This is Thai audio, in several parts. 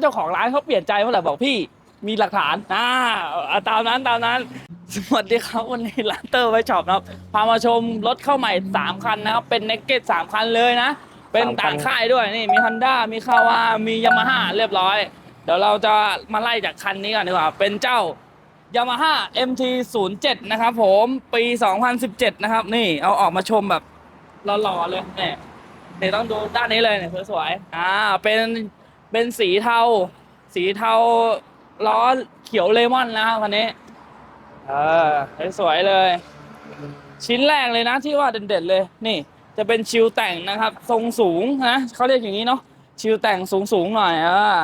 เจ้าของร้านเขาเปลี่ยนใจเมื่อไหร่บอกพี่มีหลักฐานอ่าเอาตามนั้นตามนั้น สวัสดีครับวันนี้ร้านเตอร์ไวช็อปนะครับพามาชมรถเข้าใหม่ 3 คันนะครับ เป็นเนกเก็ตสามคันเลยนะ เป็นสามคันต่างค่ายด้วยนี่มี Honda มีคาวามียามาฮ่าเรียบร้อย เดี๋ยวเราจะมาไล่จากคันนี้ก่อนดีกว่าเป็นเจ้า Yamaha MT 0 7นะครับผมปี 2017 นะครับ นี่เอาออกมาชมแบบหล่อๆเลยเนี่ยเดี๋ยวต้องดูด้านนี้เลยเนี่ยสวยๆอ่าเป็น เป็นสีเทา สีเทาล้อเขียวเลมอนนะครับคันนี้เออสวยๆเลย ชิ้นแรกเลยนะที่ว่าเด่นๆเลย นี่ จะเป็นชิลแต่งนะครับ ทรงสูงนะเขาเรียกอย่างนี้เนาะชิลแต่งสูงๆหน่อยเออ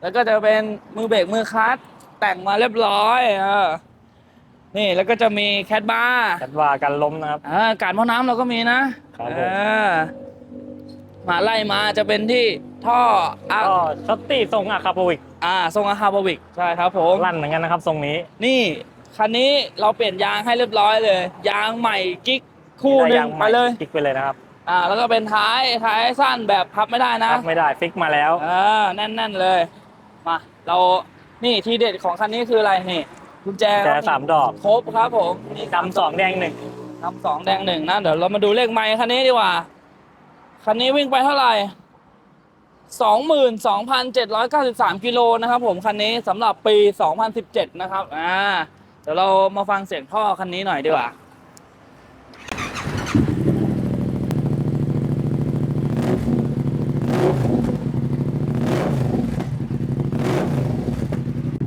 แล้วก็จะเป็นมือเบรกมือคลัตช์แต่งมาเรียบร้อยเออนี่แล้วก็จะมีแคทบาร์จัดว่ากันล้มนะครับอ่าการพ่อน้ำเราก็มีนะครับผม เออมาไล่มาจะเป็นที่ท่ออะก็ช็อตตี้ทรงอะคาโปวิกอ่าทรงอาคาบวิกใช่ครับผม ลั่นเหมือนกันนะครับทรงนี้นี่คันนี้เราเปลี่ยนยางให้เรียบร้อยเลย ยางใหม่กิ๊กคู่หนึ่ยางงไปเลยคลิกไปเลยนะครับอ่าแล้วก็เป็นท้ายท้ายสั้นแบบพับไม่ได้นะพับไม่ได้ฟิกมาแล้วอ่าแน่นๆเลยมาเรานี่ทีเด็ดของคันนี้คืออะไรนี่กุญแจแจครับสามดอกครบครับผมนี่ดำสองแดงหนึ่งดำสองแดงหนึ่งนะเดี๋ยวเรามาดูเลขไมค์คันนี้ดีกว่า คันนี้วิ่งไปเท่าไหร่สองหมื่นสองพันเจ็ดร้อยเก้าสิบสามกิโลนะครับผมคันนี้สำหรับปีสองพันสิบเจ็ดนะครับ อ่า เดี๋ยวเรามาฟังเสียงท่อคันนี้หน่อยดีกว่า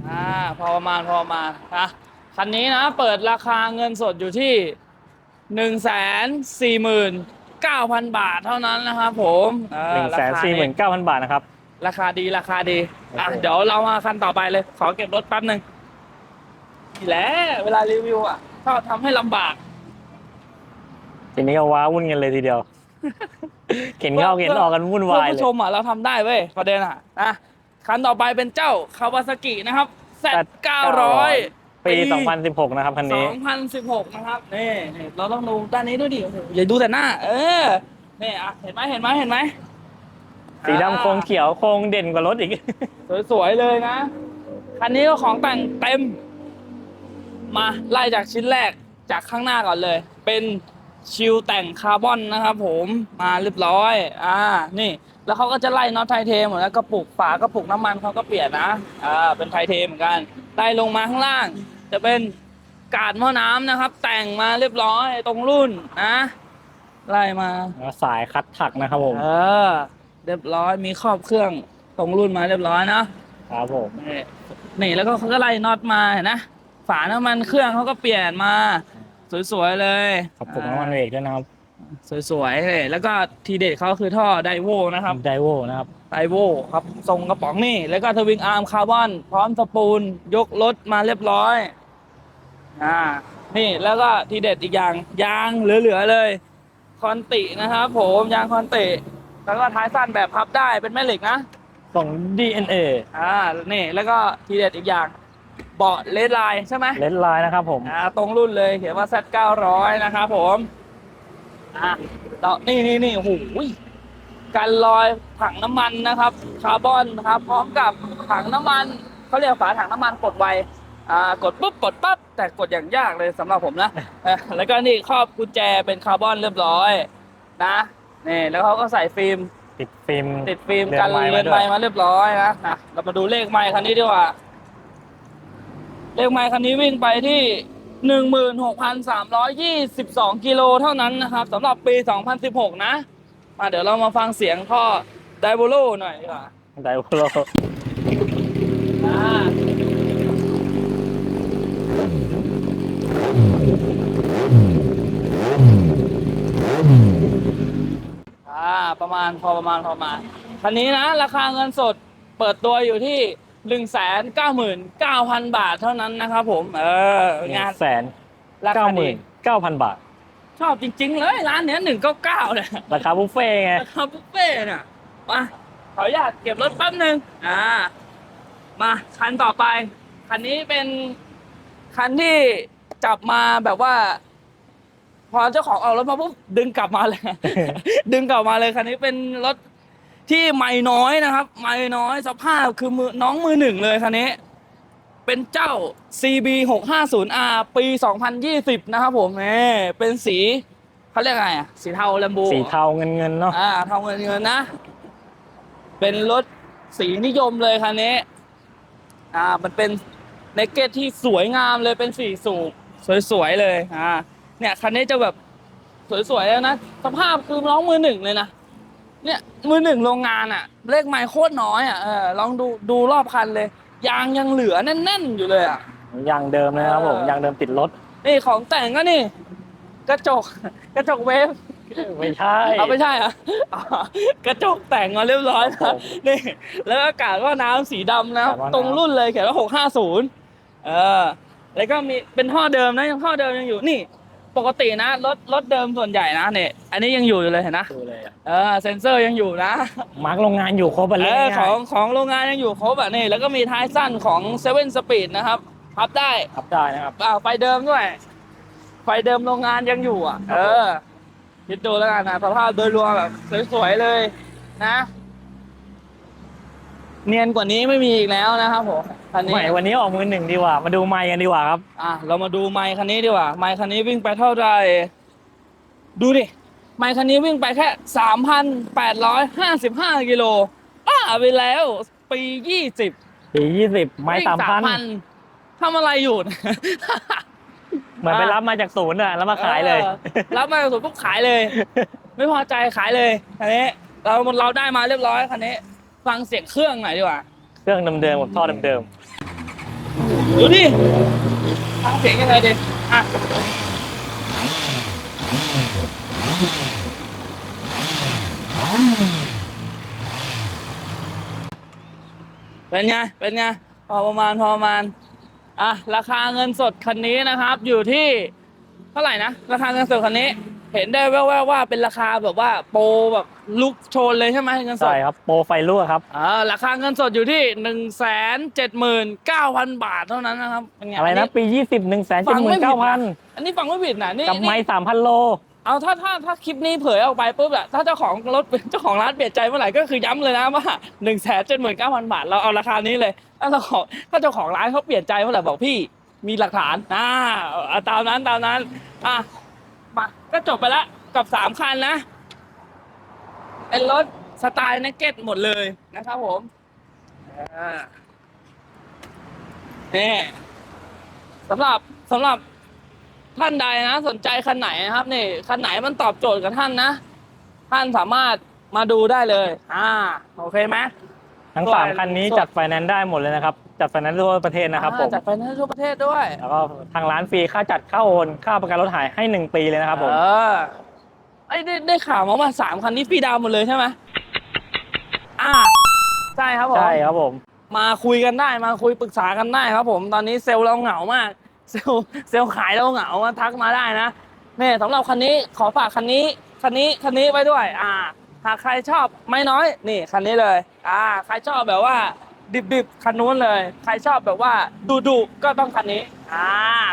อ่าพอประมาณพอประมาณนะคันนี้นะ เปิดราคาเงินสดอยู่ที่หนึ่งแสน สี่หมื่นเก้าพันบาทเท่านั้นนะครับผมเออหนึ่งแสนสี่หมื่นเก้าพันบาทนะครับ ราคาดีราคาดีอะโอเค เดี๋ยวเรามาคันต่อไปเลย ขอเก็บรถแป๊บหนึ่งนี่แหละเวลารีวิวอะชอบทำให้ลำบากทีนี้ก็ว้าวุ่นกันเลยทีเดียว เข็นเข้าเข็นออกกันวุ่นวายเพื่อเลผู้ยชมอะเราทำได้เว้ยประเด็นอะอะคันต่อไปเป็นเจ้าคาวาซากินะครับ Z 900 ปี 2016 นะครับคันนี้ 2016 นะครับนี่นี่เราต้องดูด้านนี้ด้วยดิโอ้โหอย่าดูแต่หน้า เออนี่อะเห็นไหมเห็นไหมเห็นไหมสีดำโครงเขียวโครงเด่นกว่ารถอีก สวยๆเลยนะ คันนี้ก็ของแต่งเต็ม มาไล่จากชิ้นแรกจากข้างหน้าก่อนเลย เป็นชิลแต่งคาร์บอนนะครับผมมาเรียบร้อย อ่า นี่ แล้วเขาก็จะไล่น็อตไทเทเหมือนกันกระปุกฝากระปุกน้ำมันเขาก็เปลี่ยนนะ อ่า เป็นไทเทเหมือนกันไล่ลงมาข้างล่าง จะเป็นกาดหม้อน้ำนะครับ แต่งมาเรียบร้อยตรงรุ่นนะไล่มาสายคัดถักนะครับผมเออ เรียบร้อยมีครอบเครื่องตรงรุ่นมาเรียบร้อยนะครับผมนี่นี่แล้วก็เขาก็ไล่น็อตมาเห็นนะฝาน้ำมันเครื่องเขาก็เปลี่ยนมา สวยๆเลย ขอบคุณน้ำมันเบรกด้วยนะครับ สวยๆเลยแล้วก็ทีเด็ดเขาคือท่อไดโวนะครับไดโวนะครับไดโวครับทรงกระป๋องนี่ แล้วก็ทวิงอาร์มคาร์บอนพร้อมสปูลยกรถมาเรียบร้อยอ่านี่แล้วก็ทีเด็ดอีกอย่างยางเหลือๆเลย คอนตินะครับผมยางคอนติ แล้วก็ท้ายสั้นแบบพับได้เป็นแม่เหล็กนะส่ง DNA อ่านี่แล้วก็ทีเด็ดอีกอย่างเบาะเลดไลน์ใช่ไหมเลนไลน์นะครับผมอ่าตรงรุ่นเลยเขียนว่า Z 900 นะครับผม อ่าแล้วนี่นี่นี่โอ้โหกันรอยถังน้ำมันนะครับ คาร์บอนนะครับ พร้อมกับถังน้ำมันเขาเรียกฝาถังน้ำมันกดไวอ่ากดปุ๊บกดปั๊บแต่กดอย่างยากเลยสำหรับผมนะเออแล้วก็นี่ครอบกุญแจเป็นคาร์บอนเรียบร้อย นะนี่แล้วเขาก็ใส่ฟิล์มติดฟิล์มติดฟิล์มกันเรืเรืออนนไม้ไม้มาด้วยมาเรียบร้อยนะนะเรามาดูเลขไม้คันนี้ดีกว่าเลขไม้คันนี้วิ่งไปที่ หนึ่งหมื่นหกพันสามร้อยยี่สิบสองกิโลเท่านั้นนะครับสำหรับปีสองพันสิบหกนะมาเดี๋ยวเรามาฟังเสียงท่อไดโบโลหน่อยดีกว่าไดโวโลอ่าอ่าประมาณพอประมาณพอประมาณคันนี้นะ ราคาเงินสดเปิดตัวอยู่ที่ หนึ่งแสนเก้าหมื่นเก้าพันบาทเท่านั้นนะครับผม เออหนึ่งานงแสนราเก้าคาหดีมื่นเก้าพันบาท ชอบจริง ๆ เลยร้านเนี้ยหนึ่งเก้าเก้าเนี่ย ราคาบุฟเฟ่ต์ไงราคาบุฟเฟ่ต์เนี่ยมาขออนุญาตเก็บรถแป๊บหนึ่งอ่า มาคันต่อไป คันนี้เป็นคันที่จับมาแบบว่า พอเจ้าของเอารถมาปุ๊บดึงกลับมาเลย ดึงกลับมาเลยคันนี้เป็นรถ ที่ไม่น้อยนะครับ ไม่น้อยสภาพคือมือน้องมือหนึ่งเลยคันนี้ เป็นเจ้า CB 650R ปี 2020 นะครับผมเอเป็นสีเขาเรียกไงอะสีเทาแลมโบสีเทาเงินเงินๆเนาะอ่าเทาเงินเงินนะ เป็นรถสีนิยมเลยคันนี้ อ่า มันเป็นเนกเก็ตที่สวยงามเลยเป็นสีสูบสวยๆเลย อ่า เนี่ยคันนี้จะแบบสวยๆแล้วนะ สภาพคือน้องมือหนึ่งเลยนะ เนี่ยมือหนึ่งโรงงานอะเลขไมล์โคตรน้อยอะเออลองดูดูรอบคันเลย ยางยังเหลือแน่นๆอยู่เลยอะยางเดิมเลยนะครับผมเออ ยางเดิมติดรถนี่ของแต่งก็นี่ กระจก กระจกเวฟไม่ใช่ เอาไม่ใช่เหรอะกระจกแต่งมาเรียบร้อยครันะบผมนี่แล้วก็กาดว่าน้ำสีดำนะ กาดว่าน้ำ ตรงรุ่นเลยเขียนว่าหกห้าศูนย์เออแล้วก็มีเป็นท่อเดิมนะยังท่อเดิมยังอยู่นี่ ปกตินะรถรถเดิมส่วนใหญ่นะเนี่ยอันนี้ยังอยู่อยู่เลยเห็นนะดูเลยอะเออเซนเซอร์ยังอยู่นะมาร์กโรงงานอยู่ครบอะเอเลยอง่ายของของโรงงานยังอยู่ครบอะนี่แล้วก็มีท้ายสั้นของเซเว่นสปีดนะครับพับได้ขับได้นะครับ อ่าไฟเดิมด้วย ไฟเดิมโรงงานยังอยู่อะ ครับเอผมอคิดดูแล้วกันนะสภาพโดยรวมแบบสวยๆเลยนะ เนียนกว่านี้ไม่มีอีกแล้วนะครับผมคันนี้ใหม่วันนี้ออกมือหนึ่งดีกว่า มาดูไมค์กันดีกว่าครับ อะเรามาดูไมค์คันนี้ดีกว่า ไมค์คันนี้วิ่งไปเท่าไหร่ดูดิ ไมค์คันนี้วิ่งไปแค่สามพันแปดร้อยห้าสิบห้ากิโลบ้าไปแล้ว ปียี่สิบปียี่สิบไม้สามพันทำอะไรอยู่ เหมือนไปรับมาจากศูนย์อะแล้วมาขายเลยออรับมาสุดปุ๊บขายเลย ไม่พอใจขายเลย คันนี้ เราเราได้มาเรียบร้อยคันนี้ ฟังเสียงเครื่องหน่อยดีกว่า เครื่องเดิมๆกับท่อเดิมดูดิฟังเสียงยังไงดิอะเป็นไง เป็นไง พอประมาณ พอประมาณ อะ ราคาเงินสดคันนี้นะครับ อยู่ที่ เท่าไหร่นะ ราคาเงินสดคันนี้ เห็นได้แว่วๆว่าเป็นราคาแบบว่าโปรแบบลุกโชนเลยใช่ไหมเงินๆสดใช่ครับโปรไฟรั่วครับอ่าราคาเงินสดอยู่ที่หนึ่งแสนเจ็ดหมื่นเก้าพันบาทเท่านั้นนะครับเป็นไงอะไรนะปียี่สิบหนึ่งแสนฟัเจ็ดงหมื่ไม่นผิเก้าดพันะนอันนี้ฟังไม่ผิดนะนี่กับไม้นี่สามพันโลเอาถ้าถ้าถ้าคลิปนี้เผยออกไปปุ๊บอะถ้าเจ้าของรถเจ้าของร้านเปลี่ยนใจเมื่อไหร่ก็คือย้ำเลยนะว่าหนึ่งแสนเจ็ดหมื่นเก้าพันบาทเราเอาราคานี้เลยถ้าเจ้าของถ้าเจ้าของร้านเขาเปลี่ยนใจเมื่อไหร่บอกพี่มีหลักฐานอ่าเอาตามนั้นตามนั้นอะมา ก็จบไปละกับสามคันนะเป็นรถสไตล์นักเก็ตหมดเลยนะครับผมนี่สำหรับสำหรับท่านใดนะ สนใจคันไหนนะครับนี่คันไหนมันตอบโจทย์กับท่านนะ ท่านสามารถมาดูได้เลย อ่า โอเคไหมทั้งสามคันนี้จัดไฟแนนซ์ได้หมดเลยนะครับ จัดไฟแนนซ์ทั่วประเทศนะครับผม อ่าจัดไฟแนนซ์ทั่วประเทศด้วยแล้วก็ทางร้านฟรีค่าจัดค่าโอนค่าประกันรถหายให้หนึ่งปีเลยนะครับผม เออไอ้ยได้ได้ข่าวมาว่าสามคันนี้ฟรีดาวน์หมดเลยใช่ไหมอ่าใช่ครับผม ใช่ครับผม มาคุยกันได้มาคุยปรึกษากันได้ครับ ผมตอนนี้เซลล์เราเหงามาก เซลล์เซลล์ขายเราเหงามาทักมาได้นะเนี่ยสำหรับคันนี้ขอฝากคันนี้คันนี้คันนี้ไว้ด้วย อ่า หากใครชอบไม่น้อยนี่คันนี้เลย อ่า ใครชอบแบบว่า ดิบๆคันนู้นเลย ใครชอบแบบว่าดุดุๆก็ต้องคันนี้ อ่า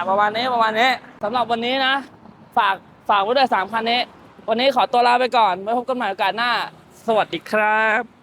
ประมาณนี้ประมาณนี้สำหรับวันนี้นะ ฝากฝากไว้ด้วยสามคันนี้ วันนี้ขอตัวลาไปก่อนไว้พบกันใหม่โอกาสหน้า สวัสดีครับ